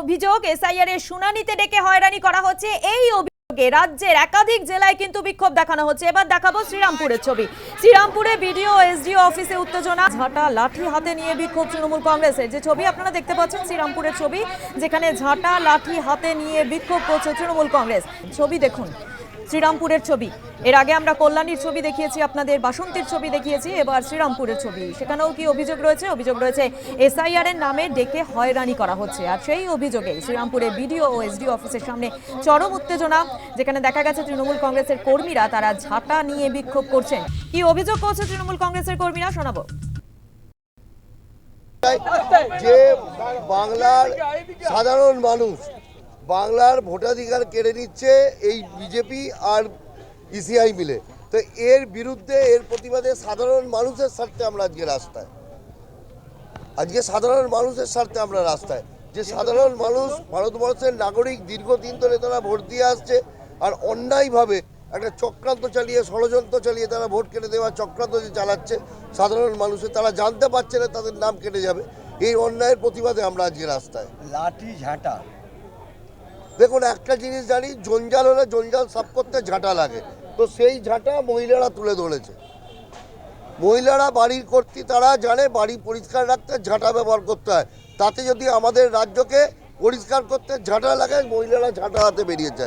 অভিযোগ এসআইআর এর শুনানিতে ডেকে হয়রানি করা হচ্ছে। এই অভিযোগে রাজ্যের একাধিক জেলায় কিন্তু বিক্ষোভ দেখানো হচ্ছে। এবার দেখাবো শ্রীরামপুরের ছবি। শ্রীরামপুরে বিডিও, এসডিও অফিসে উত্তেজনা, ঝাঁটা লাঠি হাতে নিয়ে বিক্ষোভ তৃণমূল কংগ্রেসের। যে ছবি আপনারা দেখতে পাচ্ছেন, শ্রীরামপুরের ছবি, যেখানে ঝাঁটা লাঠি হাতে নিয়ে বিক্ষোভ করছে তৃণমূল কংগ্রেস। ছবি দেখুন। শ্রীরামপুরের ছবি। এর আগে আমরা কল্যাণীর ছবি দেখিয়েছি, আপনাদের বাসন্তীর ছবি দেখিয়েছি, এবার শ্রীরামপুরের ছবি। সেখানেও কি অভিযোগ রয়েছে? অভিযোগ রয়েছে এসআইআর এর নামে ডেকে হয়রানি করা হচ্ছে। আর সেই অভিযোগে শ্রীরামপুরে বিডিও ও এসডিও অফিসের সামনে চরম উত্তেজনা, যেখানে দেখা গেছে তৃণমূল কংগ্রেসের কর্মীরা তারা ঝাঁটা নিয়ে বিক্ষোভ করছেন। কি অভিযোগ করছে তৃণমূল কংগ্রেসের কর্মীরা? শোনাবো। যে বাংলার সাধারণ মানুষ বাংলার ভোটাধিকার কেড়ে নিচ্ছে এই বিজেপি আর ইসিআই মিলে। তো এর বিরুদ্ধে, এর প্রতিবাদে সাধারণ মানুষের স্বার্থে আমরা আজকে রাস্তায়। আজকে সাধারণ মানুষের স্বার্থে আমরা রাস্তায়। যে সাধারণ মানুষ, ভারতবর্ষের নাগরিক দীর্ঘদিন ধরে তারা ভোট দিয়ে আসছে আর অন্যায়ভাবে একটা চক্রান্ত চালিয়ে, ষড়যন্ত্র চালিয়ে তারা ভোট কেটে দেওয়ার চক্রান্ত যে চালাচ্ছে, সাধারণ মানুষের, তারা জানতে পারছে না তাদের নাম কেটে যাবে। এই অন্যায়ের প্রতিবাদে আমরা আজকে রাস্তায়। লাঠি ঝাঁটা। দেখুন, একটা জিনিস জানি, জঞ্জাল হলে জঞ্জাল সাফ করতে ঝাঁটা লাগে। তো সেই ঝাঁটা মহিলারা তুলে ধরেছে। মহিলারা বাড়ির কর্তৃ, তারা জানে বাড়ি পরিষ্কার রাখতে ঝাঁটা ব্যবহার করতে হয়। তাতে যদি আমাদের রাজ্যকে পরিষ্কার করতে ঝাঁটা লাগে, মহিলারা ঝাঁটা হাতে বেরিয়ে যায়।